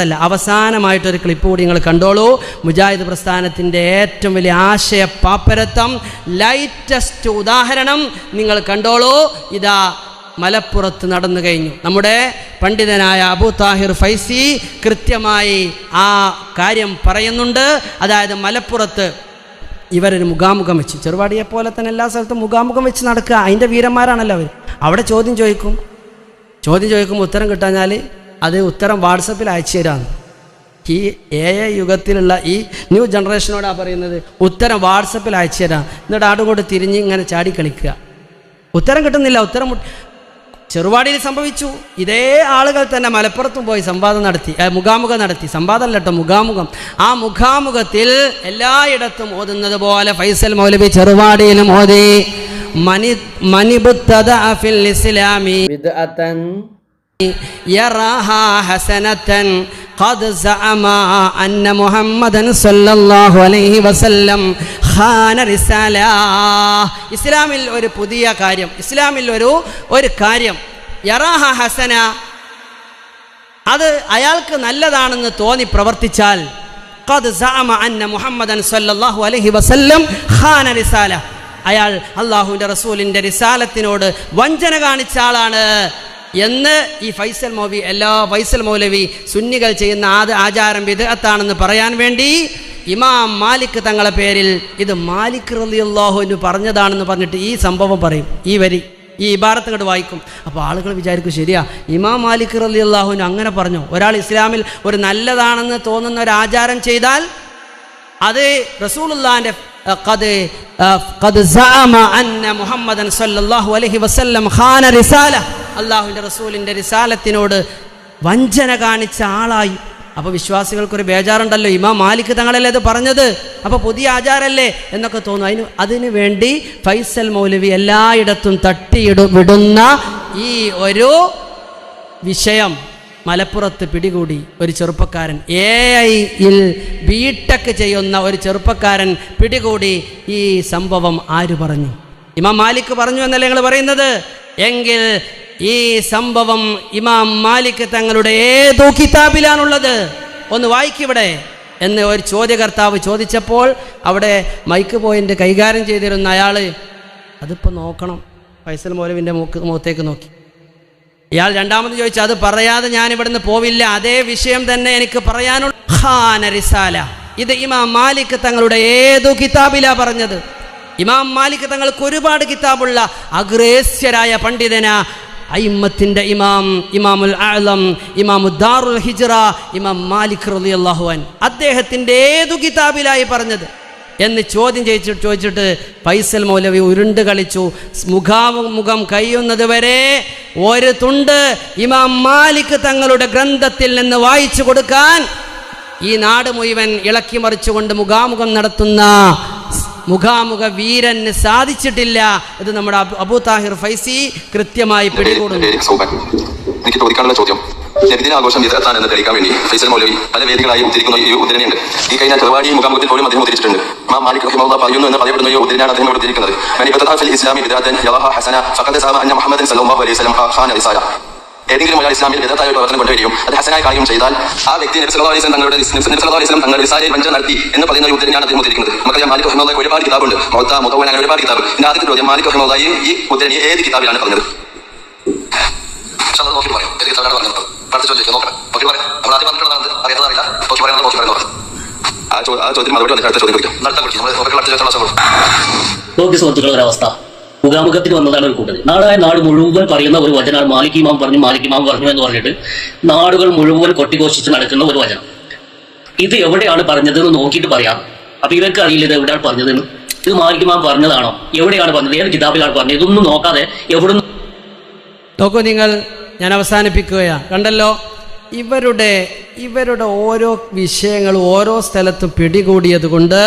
അതല്ല അവസാനമായിട്ടൊരു ക്ലിപ്പ് കൂടി നിങ്ങൾ കണ്ടോളൂ. മുജാഹിദ് പ്രസ്ഥാനത്തിന്റെ ഏറ്റവും വലിയ ആശയ പാപ്പരത്വം ലൈറ്റസ്റ്റ് ഉദാഹരണം നിങ്ങൾ കണ്ടോളൂ. ഇതാ മലപ്പുറത്ത് നടന്നു കഴിഞ്ഞു. നമ്മുടെ പണ്ഡിതനായ അബു താഹിർ ഫൈസി കൃത്യമായി ആ കാര്യം പറയുന്നുണ്ട്. അതായത് മലപ്പുറത്ത് ഇവരൊരു മുഖാമുഖം വെച്ച് ചെറുപാടിയെ പോലെ തന്നെ എല്ലാ സ്ഥലത്തും മുഖാമുഖം വെച്ച് നടക്കുക. അതിന്റെ വീരന്മാരാണല്ലോ അവർ. അവിടെ ചോദ്യം ചോദിക്കും. ചോദ്യം ചോദിക്കുമ്പോൾ ഉത്തരം കിട്ടാഞ്ഞാൽ അത് ഉത്തരം വാട്സപ്പിൽ അയച്ചു തരാമെന്ന് ഈ എ എ യുഗത്തിലുള്ള ഈ ന്യൂ ജനറേഷനോടാണ് പറയുന്നത് ഉത്തരം വാട്സപ്പിൽ അയച്ചു തരാം. എന്നിട്ട് ആടുകൂടെ തിരിഞ്ഞ് ഇങ്ങനെ ചാടിക്കളിക്കുക ഉത്തരം കിട്ടുന്നില്ല ഉത്തരം ചെറുപാടിയിൽ സംഭവിച്ചു. ഇതേ ആളുകൾ തന്നെ മലപ്പുറത്തും പോയി സംവാദം നടത്തി മുഖാമുഖം നടത്തി. സംവാദം ലട്ടോ മുഖാമുഖം. ആ മുഖാമുഖത്തിൽ എല്ലായിടത്തും ഓതുന്നത് പോലെ ഫൈസൽ മൗലവി ചെറുപാടിയിലും ഓതി മനി മനിബുത്തത ഫിൽ ഇസ്ലാമി. قد زعم أن محمدا صلى الله عليه وسلم خان رسالة ഇസ്ലാമിൽ ഒരു പുതിയ കാര്യം ഇസ്ലാമിൽ ഒരു ഒരു കാര്യം യറാഹ ഹസന അത് അയാൾക്ക് നല്ലതാണെന്ന് തോന്നി പ്രവർത്തിച്ചാൽ ഖദ് സഅമ അന്ന മുഹമ്മദൻ സല്ലല്ലാഹു അലൈഹി വസല്ലം ഖാന റിസാല അയാൾ അള്ളാഹുവിൻ്റെ റസൂലിൻ്റെ റിസാലത്തിനോട് വഞ്ചന കാണിച്ച ആളാണ് എന്ന് ഈ ഫൈസൽ മൗലവി എല്ലാ ഫൈസൽ മൗലവി സുന്നികൾ ചെയ്യുന്ന ആദ ആചാരം വിദഗത്താണെന്ന് പറയാൻ വേണ്ടി ഇമാം മാലിക് തങ്ങളെ പേരിൽ ഇത് മാലിക് റളിയല്ലാഹുവിന് പറഞ്ഞതാണെന്ന് പറഞ്ഞിട്ട് ഈ സംഭവം പറയും. ഈ വരി ഈ ഇബാറത്ത് ഇങ്ങോട്ട് വായിക്കും. അപ്പോൾ ആളുകൾ വിചാരിക്കും ശരിയാ ഇമാം മാലിക് റലി അള്ളാഹുവിന് അങ്ങനെ പറഞ്ഞു. ഒരാൾ ഇസ്ലാമിൽ ഒരു നല്ലതാണെന്ന് തോന്നുന്ന ഒരു ആചാരം ചെയ്താൽ അത് റസൂലുള്ളാന്റെ ഖദ് ഖദ് സഅമ അന്ന മുഹമ്മദൻ സല്ലല്ലാഹു അലൈഹി വസല്ലം ഖാന റിസാല. അള്ളാഹുവിന്റെ റസൂലിന്റെ റിസാലത്തിനോട് വഞ്ചന കാണിച്ച ആളായി. അപ്പോൾ വിശ്വാസികൾക്കൊരു ബേജാറുണ്ടല്ലോ. ഇമാം മാലിക് തങ്ങളല്ലേ അത് പറഞ്ഞത്? അപ്പോൾ പുതിയ ആചാരല്ലേ? എന്നൊക്കെ തോന്നും അതിന് അതിനു വേണ്ടി ഫൈസൽ മൗലവി എല്ലായിടത്തും തട്ടിയിടും വിടുന്ന ഈ ഒരു വിഷയം മലപ്പുറത്ത് പിടികൂടി ഒരു ചെറുപ്പക്കാരൻ. എ ഐയിൽ ബി ടെക് ചെയ്യുന്ന ഒരു ചെറുപ്പക്കാരൻ പിടികൂടി ഈ സംഭവം ആര് പറഞ്ഞു? ഇമാം മാലിക് പറഞ്ഞു എന്നല്ലേ നിങ്ങൾ പറയുന്നത്? എങ്കിൽ ഈ സംഭവം ഇമാം മാലിക് തങ്ങളുടെ ഏതോ കിതാബിലാണുള്ളത്. ഒന്ന് വായിക്കിവിടെ. എന്ന് ഒരു ചോദ്യകർത്താവ് ചോദിച്ചപ്പോൾ അവിടെ മൈക്ക് പോയിന്റ് കൈകാര്യം ചെയ്തിരുന്ന അയാൾ അതിപ്പോൾ നോക്കണം. ഫൈസൽ മോലവിന്റെ മൂക്ക് മുഖത്തേക്ക് നോക്കി. ഇയാൾ രണ്ടാമത് ചോദിച്ചു അത് പറയാതെ ഞാൻ ഇവിടുന്ന് പോവില്ല. അതേ വിഷയം തന്നെ എനിക്ക് പറയാനുള്ള. ഇത് ഇമാം മാലിക് തങ്ങളുടെ ഏതു കിതാബിലാ പറഞ്ഞത്. ഇമാം മാലിക് തങ്ങൾക്ക് ഒരുപാട് കിതാബുള്ള അഗ്രേസ്യരായ പണ്ഡിതന അയിമ്മത്തിന്റെ ഇമാം ഇമാമുൽ ആലം ഇമാമു ദാറുൽ ഹിജറ ഇമാം മാലിക് റലി അൻ അദ്ദേഹത്തിന്റെ ഏതു കിതാബിലായി പറഞ്ഞത്? എന്ന് ചോദ്യം ചോദിച്ചിട്ട് ചോദിച്ചിട്ട് ഫൈസൽ മൗലവി ഉരുണ്ട് കളിച്ചു. മുഖാമുഖം കഴിയുന്നത് വരെ ഒരു തുണ്ട് ഇമാം മാലിക് തങ്ങളുടെ ഗ്രന്ഥത്തിൽ നിന്ന് വായിച്ചു കൊടുക്കാൻ ഈ നാട് മുഴുവൻ ഇളക്കി മറിച്ചുകൊണ്ട് മുഖാമുഖം നടത്തുന്ന മുഖാമുഖ വീരന് സാധിച്ചിട്ടില്ല ഇത് നമ്മുടെ അബു- താഹിർ ഫൈസി കൃത്യമായി പിടികൂടുന്നു. എനിക്ക് ചോദിക്കാനുള്ള ചോദ്യം. നബിദിനാഘോഷം വിദഗ്ധാൻ എന്ന് തെളിയിക്കാൻ വേണ്ടി ഫൈസൽ മൗലവി പല വേദികളായി ഉദ്ധരിക്കുന്ന ഈ ഉദ്ധരണിയുണ്ട്. ഈ കഴിഞ്ഞ ചെറുവാടി മുഖാമുഖത്തിൽ പോലും അദ്ദേഹം ഉദ്ധരിച്ചിട്ടുണ്ട്. മാ മാലിക് റഹിമഹുല്ലാഹ് പറയുന്നു എന്ന് പറയപ്പെടുന്ന ഈ ഉദ്ധരണിയാണ് അദ്ദേഹം ഇവിടെ ഉദ്ധരിക്കുന്നത്. "മൻ ഇസ്ലാമി ഹസന ഫഖദ് അന്ന സല്ലല്ലാഹു അലൈഹി വസല്ലം റിസാല ഏതെങ്കിലും ഒരാൾ ഇസ്ലാമിൽ വിദഗ്ധായ ഒരു പ്രവർത്തനം കൊണ്ടുവരികയും അത് ഹസനായ കാര്യം ചെയ്താൽ ആ വ്യക്തി നബി സല്ലല്ലാഹു അലൈഹി വസല്ലം തങ്ങളുടെ നബി തങ്ങൾ അലൈഹി വസല്ലം തങ്ങളുടെ റിസാലയിൽ വഞ്ചന നടത്തി എന്ന് പറയുന്ന ഒരു ഉദ്ധരണിയാണ് അദ്ദേഹം ഉദ്ധരിക്കുന്നത്. മക്കളെ മാലിക് റഹിമഹുല്ലാഹ് ഒരുപാട് കിതാബുണ്ട്. മൗത്ത മുതവൻ അങ്ങനെ ഒരുപാട് കിതാബ്. ഇതിന്റെ ആദ്യത്തെ ചോദ്യം മാലിക് റഹിമഹുല്ലാഹ് ഈ ഉദ്ധരണി ഏത് കിതാബിലാണ് പറഞ്ഞത്? പക്ഷെ അത് നോക്കിയിട്ട് പറയും. ഏത് കിതാബിലാണ് പറഞ്ഞത് അടുത്ത ചോദ്യം നോക്കണം. നോക്കി പറയാം. നമ്മൾ ആദ്യം പറഞ്ഞിട്ടുള്ളതാണ് അറിയാത്തതറിയില്ല നോക്കി പറയുന്നത് നോക്കി പറയുന്നത് ആ ചോ ആ ചോദ്യം മറുപടി അടുത്ത ചോദ്യം ചോദിക്കാം. അടുത്ത കുറിച്ച് നമ്മൾ അടുത്ത ചോദ്യം നോക്കി ഒരവസ്ഥ. മുഖാമുഖത്തിൽ വന്നതാണ് ഒരു കൂട്ടർ നാടായ നാട് മുഴുവൻ പറയുന്ന ഒരു വചനമാണ് മാലിക്കിമാം പറഞ്ഞു മാലിക്കിമാം പറഞ്ഞു എന്ന് പറഞ്ഞിട്ട് നാടുകൾ മുഴുവൻ കൊട്ടിഘോഷിച്ച് നടക്കുന്ന ഒരു വചനം. ഇത് എവിടെയാണ് പറഞ്ഞതെന്ന് നോക്കിയിട്ട് പറയാം. അപ്പൊ ഇവർക്ക് അറിയില്ല ഇത് എവിടെയാണ് പറഞ്ഞതെന്ന് ഇത് മാലിക്കിമാം പറഞ്ഞതാണോ? എവിടെയാണ് പറഞ്ഞത്? ഏത് കിതാബിലാണ് പറഞ്ഞത്? ഇതൊന്നും നോക്കാതെ എവിടെ നോക്കൂ നിങ്ങൾ ഞാൻ അവസാനിപ്പിക്കുകയാണ് കണ്ടല്ലോ ഇവരുടെ ഇവരുടെ ഓരോ വിഷയങ്ങൾ ഓരോ സ്ഥലത്തും പിടികൂടിയത് കൊണ്ട്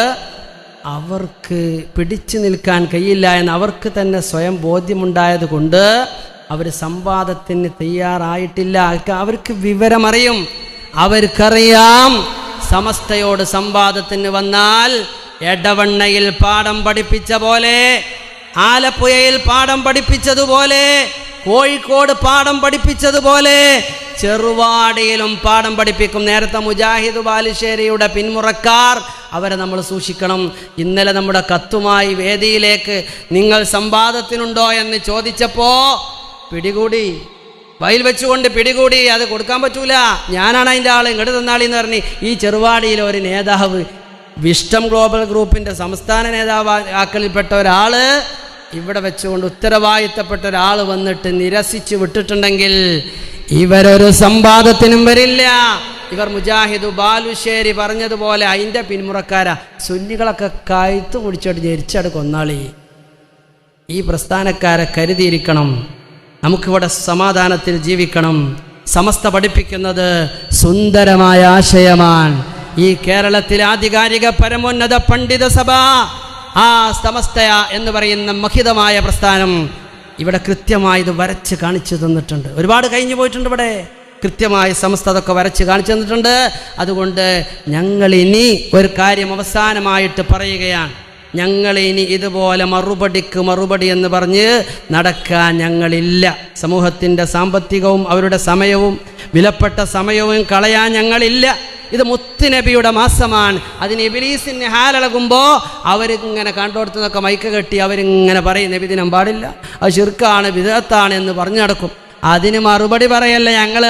അവർക്ക് പിടിച്ചു നിൽക്കാൻ കഴിയില്ല എന്ന് അവർക്ക് തന്നെ സ്വയം ബോധ്യമുണ്ടായത് കൊണ്ട് അവർ സംവാദത്തിന് തയ്യാറായിട്ടില്ല. അവർക്ക് വിവരമറിയും. അവർക്കറിയാം. സമസ്തയോട് സംവാദത്തിന് വന്നാൽ എടവണ്ണയിൽ പാഠം പഠിപ്പിച്ച പോലെ ആലപ്പുഴയിൽ പാഠം പഠിപ്പിച്ചതുപോലെ കോഴിക്കോട് പാഠം പഠിപ്പിച്ചതുപോലെ ചെറുവാടിയിലും പാഠം പഠിപ്പിക്കും. നേരത്തെ മുജാഹിദ് ബാലുശ്ശേരിയുടെ പിന്മുറക്കാർ അവരെ നമ്മൾ സൂക്ഷിക്കണം. ഇന്നലെ നമ്മുടെ കത്തുമായി വേദിയിലേക്ക് നിങ്ങൾ സംവാദത്തിനുണ്ടോ എന്ന് ചോദിച്ചപ്പോൾ പിടികൂടി. വയൽ വെച്ചുകൊണ്ട് പിടികൂടി. അത് കൊടുക്കാൻ പറ്റൂല. ഞാനാണ് അതിന്റെ ആൾ ഇങ്ങോട്ട് തന്നാളി എന്ന് പറഞ്ഞ് ഈ ചെറുവാടിയിലെ ഒരു നേതാവ് വിഷ്ടം ഗ്ലോബൽ ഗ്രൂപ്പിന്റെ സംസ്ഥാന നേതാവ് ആക്കലിൽപ്പെട്ട ഒരാൾ ഇവിടെ വെച്ചുകൊണ്ട് ഉത്തരവാദിത്തപ്പെട്ട ഒരാൾ വന്നിട്ട് നിരസിച്ച് വിട്ടിട്ടുണ്ടെങ്കിൽ ഇവരൊരു സംവാദത്തിനും വരില്ല. ഇവർ മുജാഹിദ് ബാലുശ്ശേരി പറഞ്ഞതുപോലെ അതിന്റെ പിന്മുറക്കാരാ. സുന്നികളൊക്കെ കഴുത്ത് മുടിച്ചോട്ട് ജരിച്ചാട് കൊന്നാളി. ഈ പ്രസ്ഥാനക്കാരെ കരുതിയിരിക്കണം. നമുക്കിവിടെ സമാധാനത്തിൽ ജീവിക്കണം. സമസ്ത പഠിപ്പിക്കുന്നത് സുന്ദരമായ ആശയമാണ്. ഈ കേരളത്തിലെ ആധികാരിക പരമോന്നത പണ്ഡിത സഭ ആ സമസ്തയ എന്ന് പറയുന്ന മഹിതമായ പ്രസ്ഥാനം ഇവിടെ കൃത്യമായി ഇത് വരച്ച് കാണിച്ചു തന്നിട്ടുണ്ട്. ഒരുപാട് കഴിഞ്ഞു പോയിട്ടുണ്ട് ഇവിടെ. കൃത്യമായി സമസ്ത അതൊക്കെ വരച്ച് കാണിച്ചു തന്നിട്ടുണ്ട്. അതുകൊണ്ട് ഞങ്ങൾ ഇനി ഒരു കാര്യം അവസാനമായിട്ട് പറയുകയാണ്. ഞങ്ങൾ ഇനി ഇതുപോലെ മറുപടിക്ക് മറുപടി എന്ന് പറഞ്ഞ് നടക്കാൻ ഞങ്ങളില്ല. സമൂഹത്തിന്റെ സാമ്പത്തികവും അവരുടെ സമയവും വിലപ്പെട്ട സമയവും കളയാൻ ഞങ്ങളില്ല. ഇത് മുത്തുനബിയുടെ മാസമാണ്. അതിന് എബിലീസിന് ഹാലിളകുമ്പോൾ അവരിങ്ങനെ കണ്ടോടത്തുനിന്നൊക്കെ മൈക്ക് കെട്ടി അവരിങ്ങനെ പറയും നബി ദിനം പാടില്ല. അത് ശിർക്കാണ് വിധത്താണ് എന്ന് പറഞ്ഞു നടക്കും. അതിന് മറുപടി പറയല്ല ഞങ്ങൾ